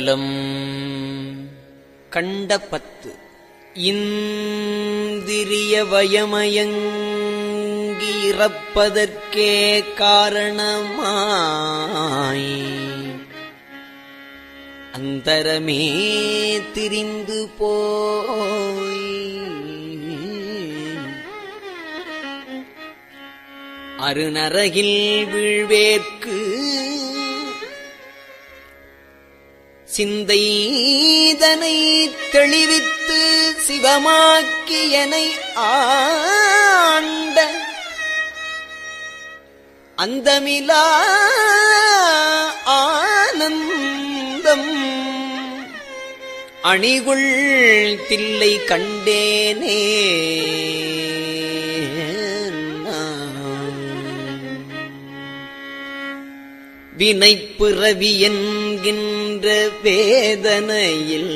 திருச்சிற்றம்பலம் கண்ட பத்து. இந்திரிய வயமயங்கி இறப்பதற்கே காரணமாய். அந்தரமே திரிந்து போய். அருநரகில் வீழ்வேற்கு சிந்தைதனை தெளிவித்து சிவமாக்கியனை ஆண்ட அந்தமிலா ஆனந்தம். அணிகுள் தில்லை கண்டேனே. வினைப்பிறவி என்கின்ற என்ற வேதனையில்.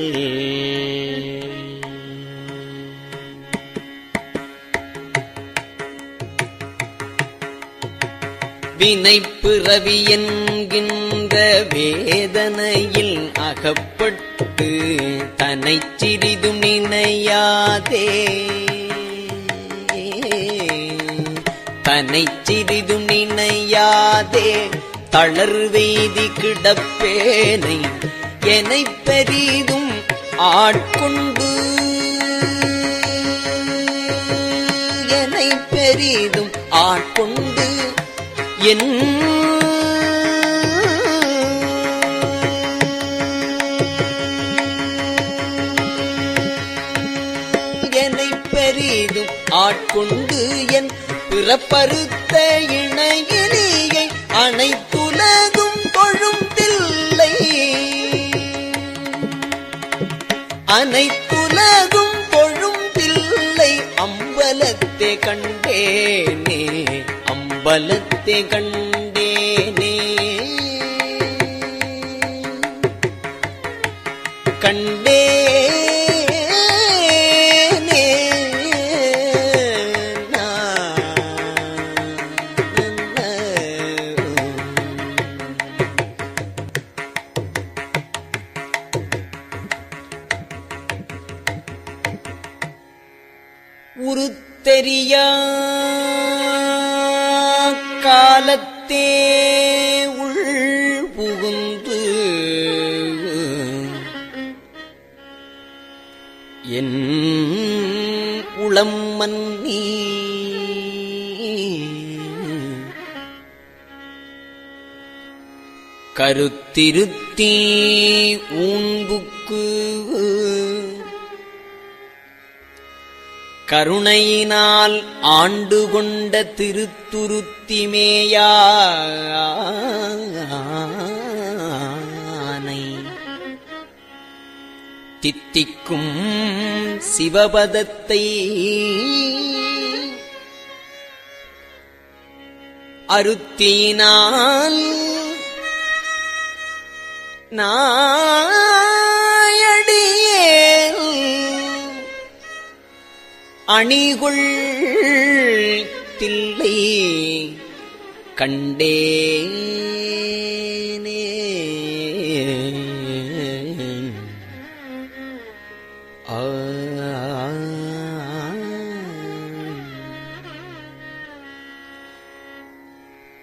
வினைப்பிறவி என்கின்ற வேதனையில் அகப்பட்டு தன்னை சிறிதும் நினையாதே. தன்னை சிறிதும் நினையாதே. தளர்வெய்தி கிடப்பேனை என பெரிதும் ஆட்கொண்டு என பெரிதும் ஆட்கொண்டு என் என்னை பெரிதும் ஆட்கொண்டு என் பிறப்பறுத்த அனைத்து அனைத்துலகும் தொழும் தில்லை அனைத்துலகும் தொழும் தில்லை அம்பலத்தே கண்டேனே அம்பலத்தை கண்டேனே காலத்தே உள் புகுந்து என் உளம் மன்னி. கருத்திருத்தீ ஊன்புக்கு கருணையினால் ஆண்டு கொண்ட திருத்துருத்திமேயானை. தித்திக்கும் சிவபதத்தை அருத்தினால் நான் அணிகுள் தில்லை கண்டேனே.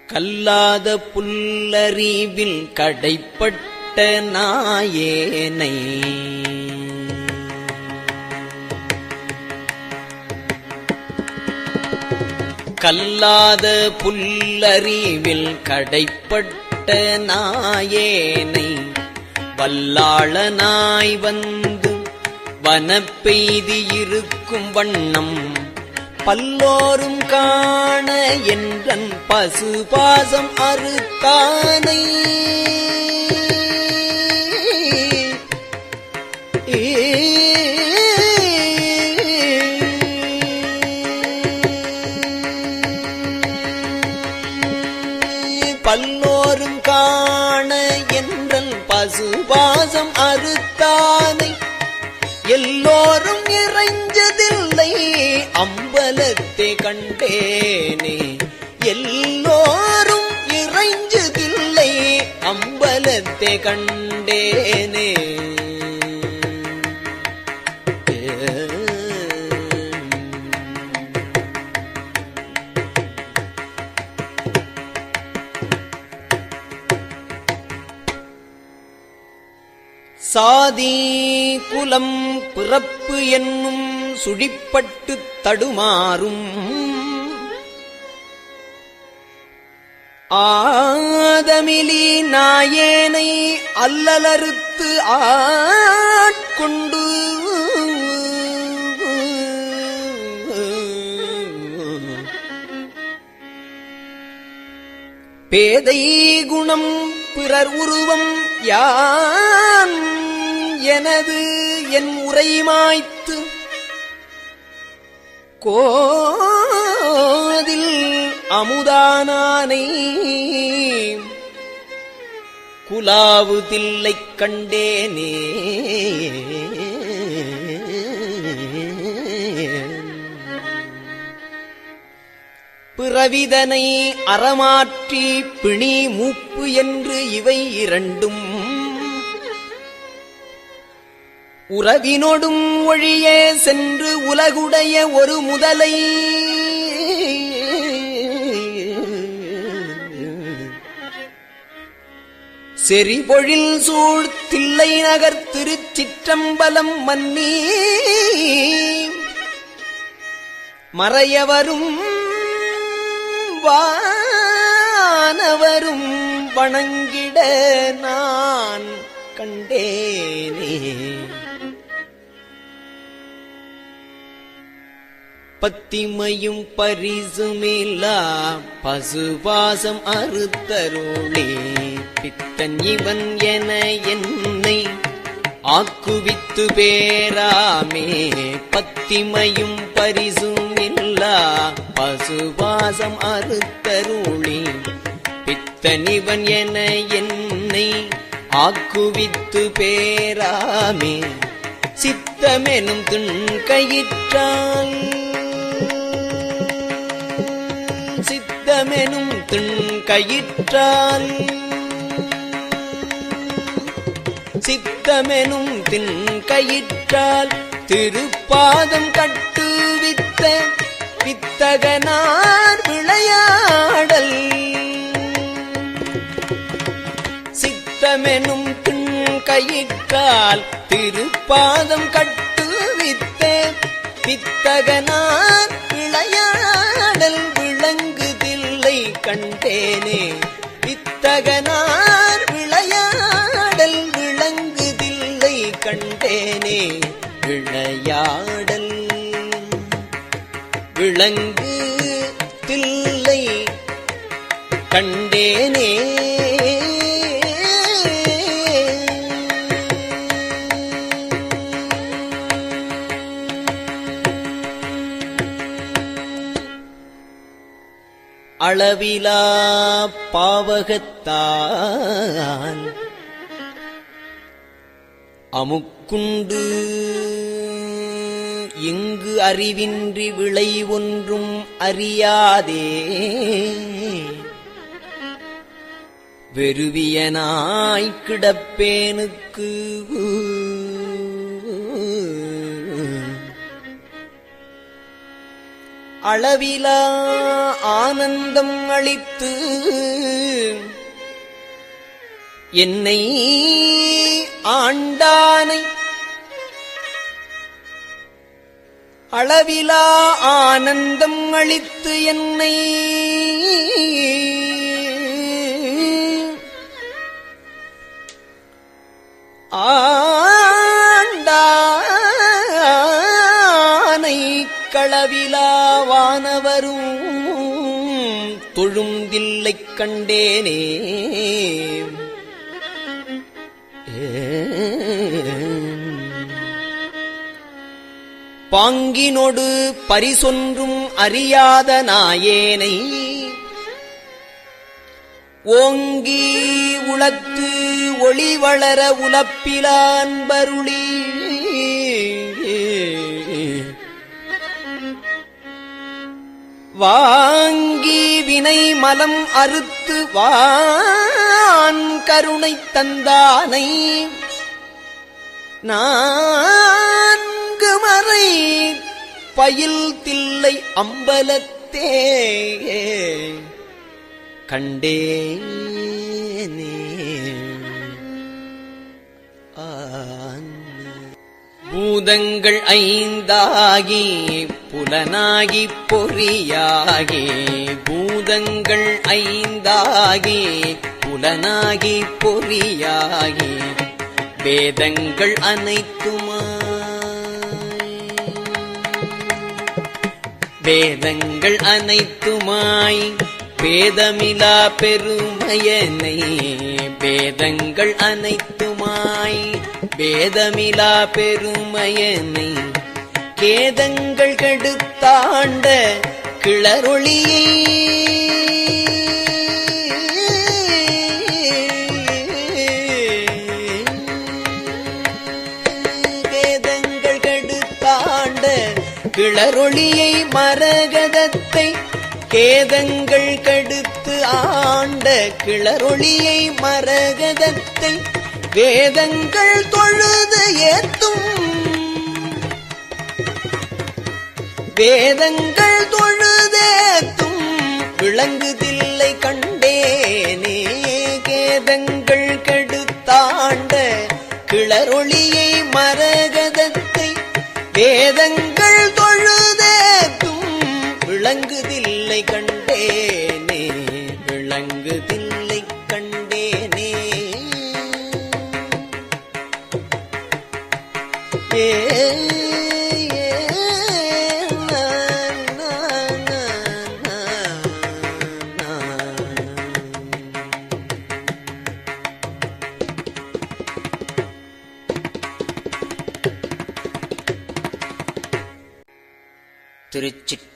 கல்லாத புல்லறிவில் கடைப்பட்ட நாயேனை கல்லாத புல்லறிவில் கடைப்பட்ட நாயேனை வல்லாளனாய் வந்து வனப்பெய்தி இருக்கும் வண்ணம் பல்லோரும் காண என்றன் பசுபாசம் அறுத்தானை. அம்பலத்தை கண்டேனே. எல்லோரும் இறைஞ்சதில்லை அம்பலத்தை கண்டேனே. சாதி குலம் பிறப்பு என்னும் சுழிப்பட்டு தடுமாறும். ஆதமிலி நாயேனை அல்லலறுத்து ஆட்கொண்டு. பேதை குணம் பிறர் உருவம் யான் எனது என் உரைமாய்த்து கோதில் அமுதானானை குலாவுதில்லைக் கண்டேனே. பிறவிதனை அறமாற்றி பிணி மூப்பு என்று இவை இரண்டும் உறவினொடும் ஒழியே சென்று உலகுடைய ஒரு முதலை. செறிபொழில் சூழ் தில்லை நகர் திருச்சிற்றம்பலம் மன்னி மறையவரும் வானவரும் வணங்கிட நான் கண்டேனே. பத்திமையும் பரிசுமில்லா பசுபாசம் அறுத்தருளே. பித்தன் இவன் என என்னை ஆக்குவித்து பேராமே. பத்திமையும் பரிசுமில்லா பசுபாசம் அறுத்தருளே. பித்தனிவன் என என்னை ஆக்குவித்து பேராமே. சித்தமெனும் துண் கயிற்றான் சித்தமெனும் துண் கயிற்றால் சித்தமெனும் தின் கயிற்றால் திருப்பாதம் கட்டுவித்த வித்தகனார் விளையாடல். சித்தமெனும் தின் கயிற்றால் திருப்பாதம் கட்டுவித்த வித்தகனார் கண்டேனே. வித்தகனார் விளையாடல் விளங்குதில்லை கண்டேனே. விளையாடல் விளங்கு தில்லை கண்டேனே. அளவிலா பாவகத்தான். அமுக்குண்டு இங்கு அறிவின்றி விளை ஒன்றும் அறியாதே. வெறுவியனாய் அளவிலா ஆனந்தம் அளித்து என்னை ஆண்டானை அளவிலா ஆனந்தம் அளித்து என்னை ஆண்டா களவிலாவானவரும் தொழுந்தில்லை கண்டேனே. பாங்கினொடு பரிசொன்றும் அறியாத நாயேனை. ஓங்கி உளத்து ஒளி வளர உலப்பிலான்பருளி வாங்கி வினை மலம் அறுத்து வான் கருணை தந்தானை. நான்கு மறை பயில் தில்லை அம்பலத்தே. கண்டேனே. பூதங்கள் ஐந்தாகி புலனாகி பொறியாகி பூதங்கள் ஐந்தாகி புலனாகி பொறியாகி வேதங்கள் அனைத்துமா? வேதங்கள் அனைத்துமாய் வேதமிலா பெருமையனை வேதங்கள் அனைத்துமாய் வேதமிலா பெருமையனை கேதங்கள் கெடுத்தாண்ட கிளரொளியை. வேதங்கள் கெடுத்தாண்ட கிளரொளியை மரகதத்தை கேதங்கள் கடுத்து ஆண்ட கிளரொளியை மரகதத்தை வேதங்கள் தொழுது ஏத்தும். வேதங்கள் தொழுதேத்தும் விளங்குதில்லை கண்டேனே கேதங்கள் கெடுத்தாண்ட. கிளரொளியை மரகதத்தை. வேதங்கள்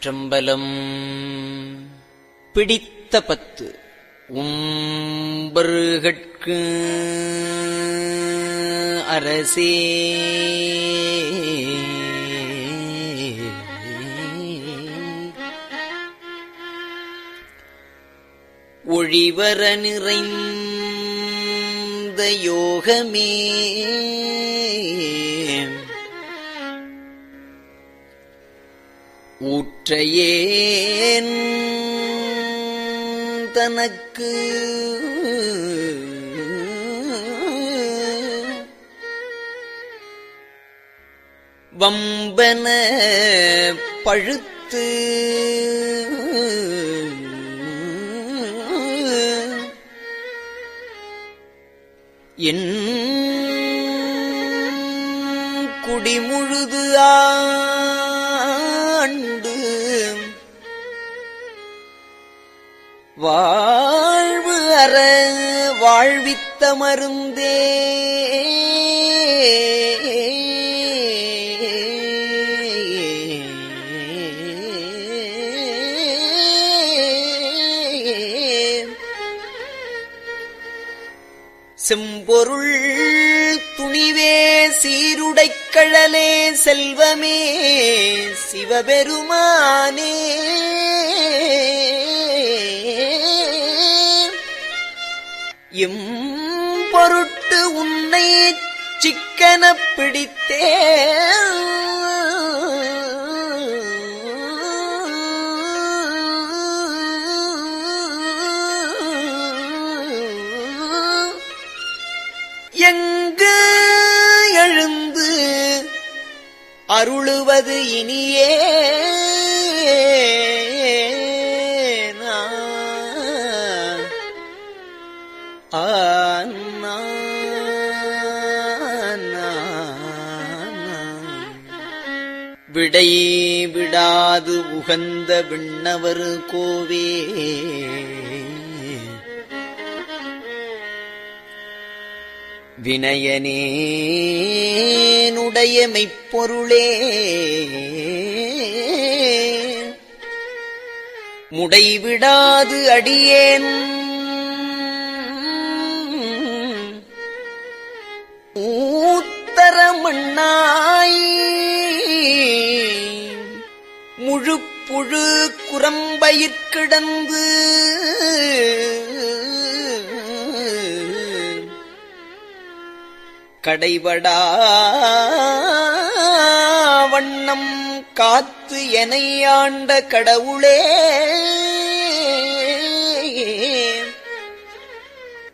சிற்றம்பலம் பிடித்த பத்து உம்பருகட்கு அரசே. ஒழிவர நிறைந்த யோகமே. ஊற்றையேன் தனக்கு? வம்பன பழுத்து என் குடிமுழுது ஆ வாழ்வு அற வாழ்வித்த மருந்தே செம்பொருள் துணிவே சீருடைக் கழலே செல்வமே சிவபெருமானே. எம் பொருட்டு உன்னை சிக்கன பிடித்தே எங்கு எழுந்து அருளுவது இனியே? விடை விடாது உகந்த விண்ணவர் கோவே. வினயனேனுடைய மெய்ப்பொருளே. முடைவிடாது அடியேன். ஊத்தர மண்ணாய். முழுப்புழு குரம்பயிற்கிடந்து கடைபடா வண்ணம் காத்து எனையாண்ட கடவுளே.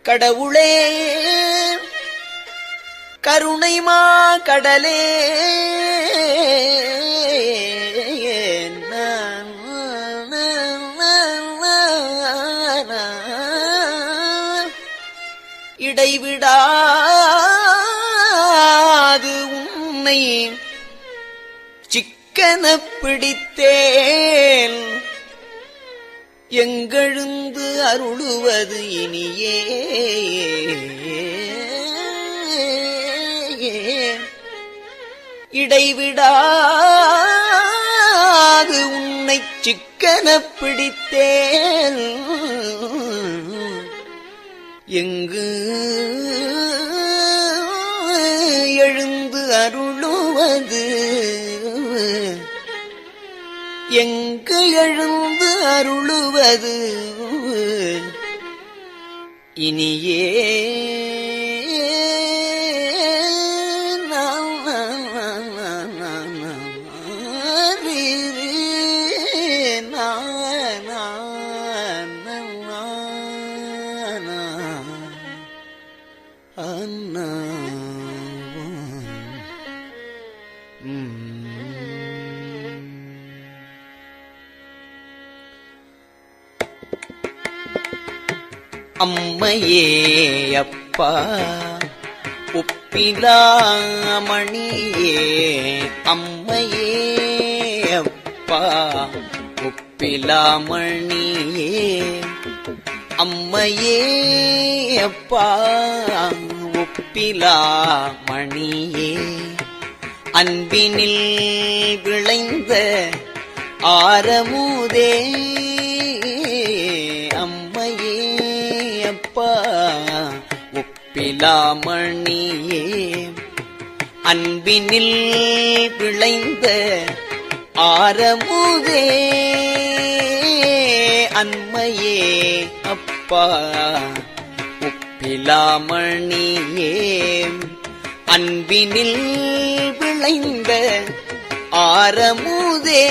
கடவுளே கருணைமா கடலே. இடைவிடாது உன்னை. சிக்கன பிடித்தேன். எங்கெழுந்து அருளுவது இனியே. இடைவிடாது உன்னை. சிக்கன பிடித்தேன். எங்கு எழுந்து அருளுவது? எங்கு எழுந்து அருளுவது? இனியே அம்மையே அப்பா உப்பிலாமணியே அம்மையே அப்பா உப்பிலாமணியே அம்மையே அப்பா உப்பிலாமணியே அன்பினில் விளைந்த ஆரமுதே ஒப்பிலாமணியே அன்பினில் விளைந்த ஆரமுதே அன்மையே அப்பா உப்பிலாமணியே அன்பினில் விளைந்த ஆரமுதே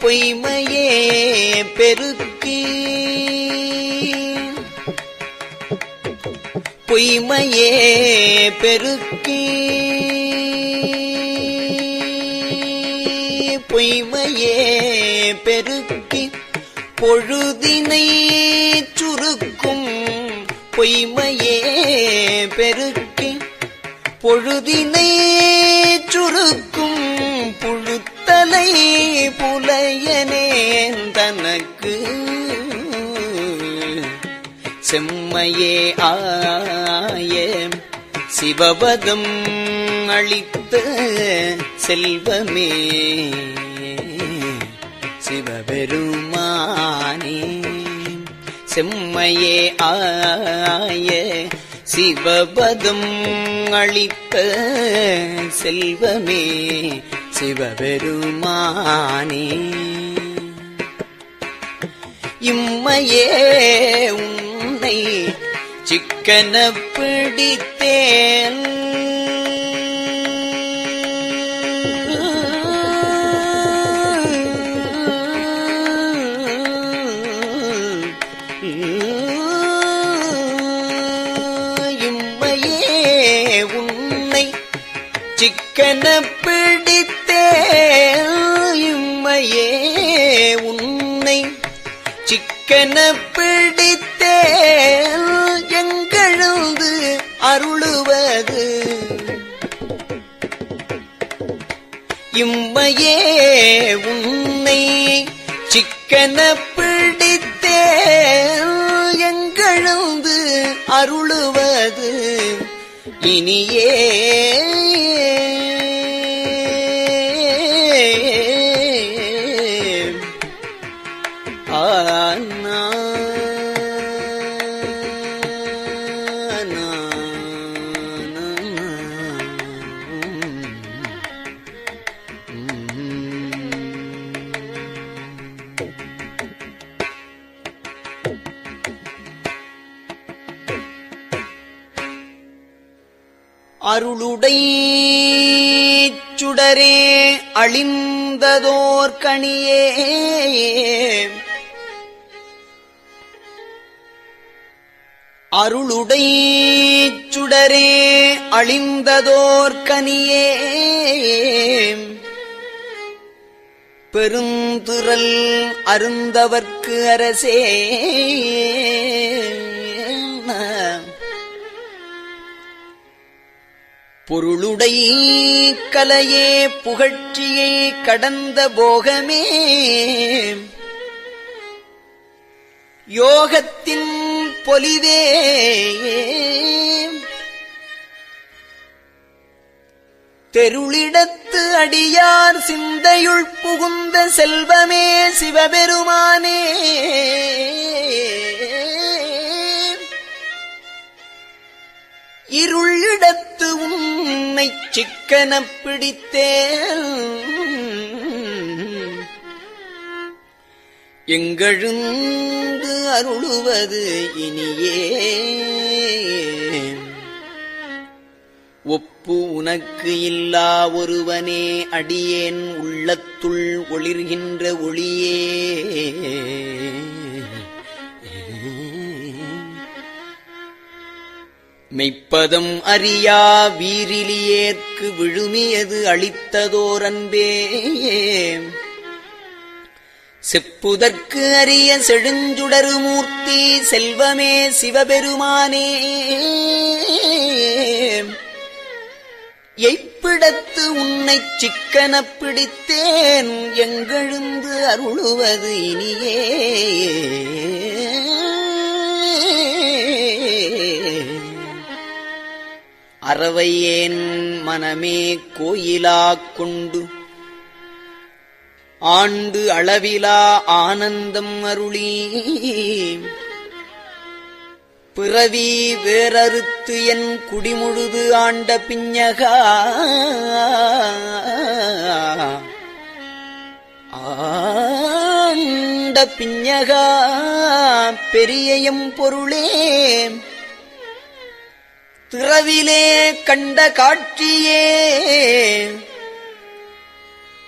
பொய்மையே பெருக்கி பொய்மையே பெருக்கி. பொய்மையே பெருக்கி. பொழுதினை சுருக்கும் பொய்மையே பெருக்கி. பொழுதினை சுருக்கும் புழுத்தலை புலையனேன் தனக்கு. செம்மையே ஆ சிவபதம் அளித்த செல்வமே. சிவபெருமானே செம்மையே ஆய சிவபதம் அளித்த செல்வமே. சிவபெருமானே இம்மையே உன்னை சிக்கன பிடித்தேன் இம்மையே உன்னை சிக்கன பிடித்தேன் இம்மையே உன்னை சிக்கன இம்மையே உன்னை சிக்கன பிடித்தே எங்கெழுந்து அருளுவது இனியே. அழிந்ததோர் கணியே அருளுடை சுடரே அழிந்ததோர் கனியே. பெருந்துரல் அருந்தவர்க்கு அரசே. பொருளுடை கலையே புகழ்ச்சியை கடந்த போகமே. யோகத்தின் பொலிவே. தெருளிடத்து அடியார் சிந்தையுள் புகுந்த செல்வமே சிவபெருமானே. இருளிடத்து உன்னை சிக்கன பிடித்தேன். எங்கெழுந்து அருளுவது இனியே. ஒப்பு உனக்கு இல்லா ஒருவனே அடியேன் உள்ளத்துள் ஒளிர்கின்ற ஒளியே. மெய்ப்பதம் அறியா வீரிலியேற்கு விழுமியது அளித்ததோர் அன்பே செப்புதற்கு அறிய செழுஞ்சுடரு மூர்த்தி செல்வமே சிவபெருமானே. எய்ப்பிடத்து உன்னை சிக்கன பிடித்தேன் எங்கெழுந்து அருளுவது இனியே. அறவையேன் மனமே கோயிலாக் கொண்டு. ஆண்டு அளவிலா ஆனந்தம் அருளி பிறவி வேறறுத்து என் குடிமுழுது ஆண்ட பிஞ்சகா ஆண்ட பிஞ்சகா பெரியயம் பொருளே திறவிலே கண்ட காட்சியே.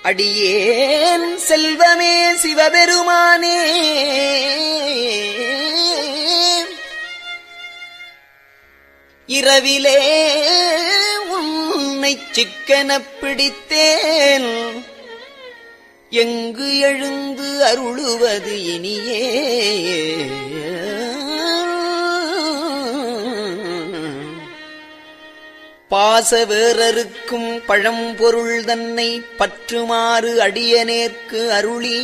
அடியேன் செல்வமே சிவபெருமானே. இரவிலே உன்னை சிக்கனப் பிடித்தேன். எங்கு எழுந்து அருளுவது இனியே. பாச வேறறுக்கும் பழம்பொருள் தன்னை பற்றுமாறு அடியனேற்கு அருளி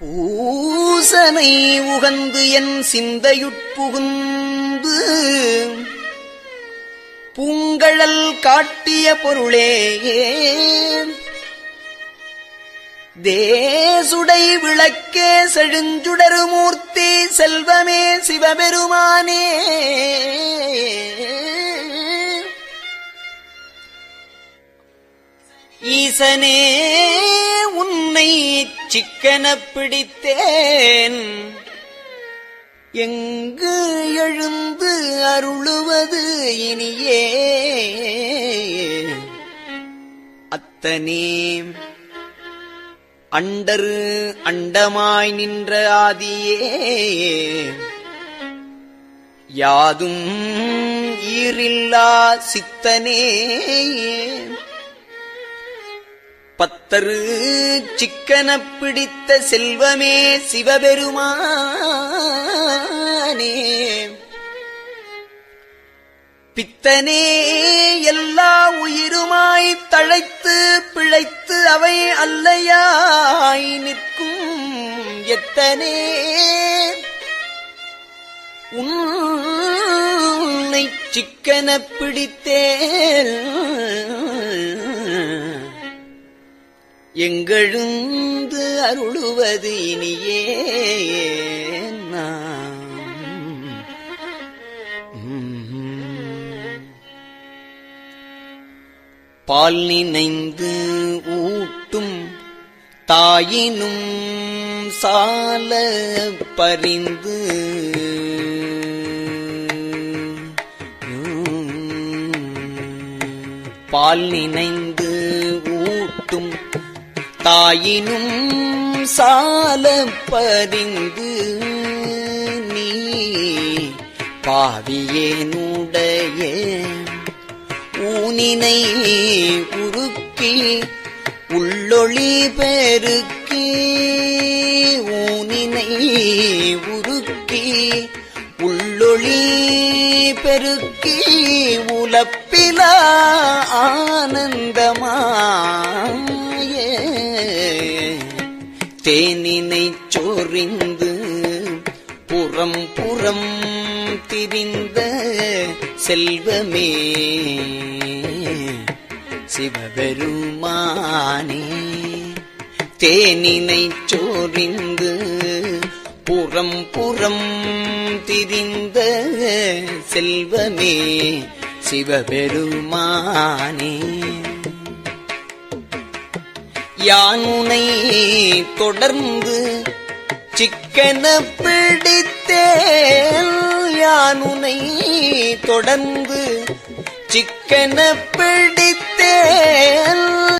பூசனை உகந்து என் சிந்தையுட்புகுந்து பூங்கழல் காட்டிய பொருளே. தேசுடை விளக்கே செழுஞ்சுடரு மூர்த்தி செல்வமே சிவபெருமானே. ஈசனே உன்னை சிக்கன பிடித்தேன். எங்கு எழுந்து அருளுவது இனியே. அத்தனே அண்டரு அண்டமாய் நின்ற ஆதியே. யாதும் ஈரில்லா சித்தனே. பத்தரு சிக்கன பிடித்த செல்வமே சிவபெருமானே. பித்தனே எல்லா உயிருமாய் தழைத்து பிழைத்து அவை அல்லையாய் நிற்கும் எத்தனே. உன்னை சிக்கன பிடித்தேன் எங்கெழுந்து அருளுவது இனியே. பால் நினைந்து ஊட்டும் தாயினும் சால பறிந்து பால் நினைந்து ஊட்டும் தாயினும் சால பறிந்து நீ பாவியேனும் ஊனினை உருக்கி உள்ளொளி பெருக்கி ஊனினை உருக்கி உள்ளொளி பெருக்கி உலப்பில ஆனந்தமாய. தேனினை சொறிந்து புறம் புறம் திரிந்த செல்வமே. சிவபெருமானே தேனினை சோரிந்து புறம் புறம் திரிந்த செல்வமே. சிவபெருமானே யானுனை தொடர்ந்து சிக்கன பிடித்தேல் யானுனை தொடர்ந்து சிக்கன பிடித்தேல்